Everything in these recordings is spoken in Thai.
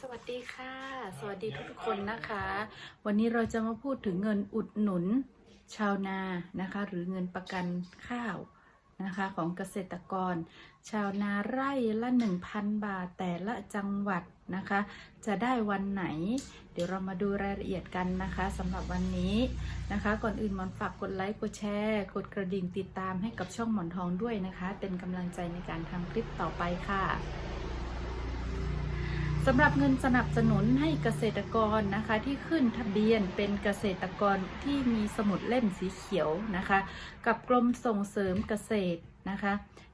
สวัสดีค่ะ สวัสดีทุกคนนะคะ วันนี้เราจะมาพูดถึงเงินอุดหนุนชาวนานะคะ หรือเงินประกันข้าวนะคะของเกษตรกร ชาวนาไร่ละ 1,000 บาทแต่ละจังหวัดนะคะ จะได้วันไหน เดี๋ยวเรามาดูรายละเอียดกันนะคะสำหรับวันนี้นะคะ ก่อนอื่นหมอนฝากกดไลค์กดแชร์กดกระดิ่งติดตามให้กับช่องหมอนทองด้วยนะคะ เป็นกำลังใจในการทำคลิปต่อไปค่ะ สำหรับเงินสนับสนุนให้เกษตรกรนะคะที่ขึ้นทะเบียนเป็นเกษตรกรที่มีสมุดเล่มสีเขียวนะคะ กับกรมส่งเสริมเกษตรนะคะ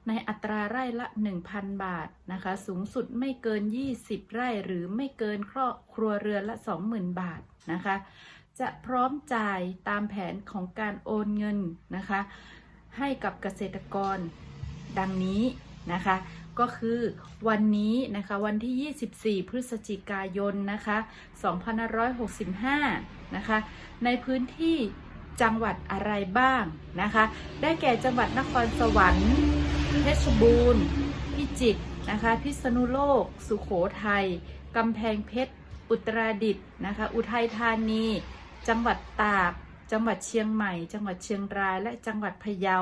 ในอัตราไร่ละ 1,000 บาทนะคะ สูงสุดไม่เกิน 20 ไร่หรือไม่เกินครอบครัวเรือนละ 20,000 บาทนะคะ จะพร้อมจ่ายตามแผนของการโอนเงินนะคะ ให้กับเกษตรกรดังนี้นะคะ ก็คือวันนี้นะคะวันที่ 24 พฤศจิกายนนะคะ2565 นะคะ ในพื้นที่จังหวัดอะไรบ้างนะคะ ได้แก่จังหวัดนครสวรรค์เพชรบูรณ์พิจิตรนะคะพิษณุโลก สุขโขทัยกำแพงเพชร อุตรดิตถ์นะคะ อุทัยธานี จังหวัดตาก จังหวัดเชียงใหม่ จังหวัดเชียงราย และจังหวัดพะเยา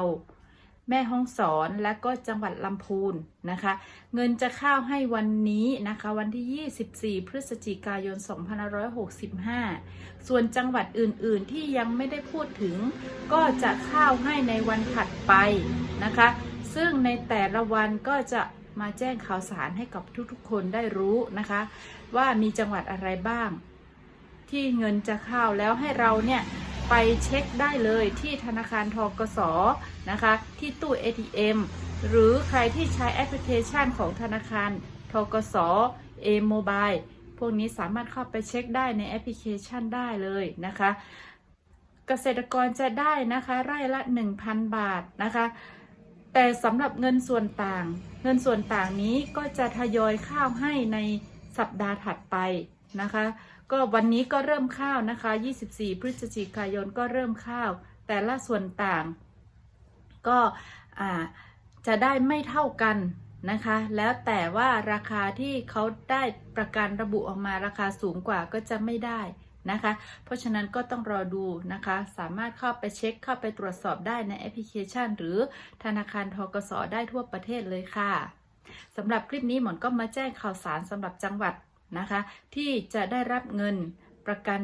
แม่ฮ่องสอนและก็จังหวัดลำพูนนะคะ เงินจะเข้าให้วันนี้นะคะ วันที่ 24 พฤศจิกายน 2565 ส่วนจังหวัดอื่นๆที่ยังไม่ได้พูดถึง ก็จะเข้าให้ในวันถัดไปนะคะ ซึ่งในแต่ละวันก็จะมาแจ้งข่าวสารให้กับทุกๆ คนได้รู้นะคะ ว่ามีจังหวัดอะไรบ้าง ที่เงินจะเข้าแล้วให้เราเนี่ย ไปเช็คได้เลยที่ธนาคารทกสนะคะ ที่ตู้ ATM หรือใครที่ใช้แอปพลิเคชันของธนาคารทกส A Mobile พวกนี้สามารถเข้าไปเช็คได้ในแอปพลิเคชันได้เลยนะคะ เกษตรกรจะได้นะคะ ไร่ละ 1,000 บาทนะคะ แต่สำหรับเงินส่วนต่าง เงินส่วนต่างนี้ก็จะทยอยข้าวให้ในสัปดาห์ถัดไปนะคะ ก็วันนี้ก็เริ่มข้าวนะคะ 24 พฤศจิกายนก็เริ่มข้าว แต่ละส่วนต่าง ก็จะได้ไม่เท่ากันนะคะ แล้วแต่ว่าราคาที่เขาได้ประกันระบุออกมาราคาสูงกว่าก็จะไม่ได้นะคะ เพราะฉะนั้นก็ต้องรอดูนะคะ สามารถเข้าไปเช็คเข้าไปตรวจสอบได้ในแอปพลิเคชัน หรือธนาคารทกสได้ทั่วประเทศเลยค่ะสำหรับคลิปนี้หมอนก็มาแจ้งข่าวสารสำหรับจังหวัด นะคะ ที่จะได้รับเงินประกัน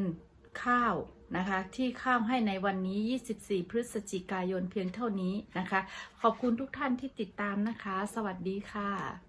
ข้าวนะคะที่ข้าวให้ในวันนี้ 24 พฤศจิกายนเพียงเท่านี้นะคะ ขอบคุณทุกท่านที่ติดตามนะคะ สวัสดีค่ะ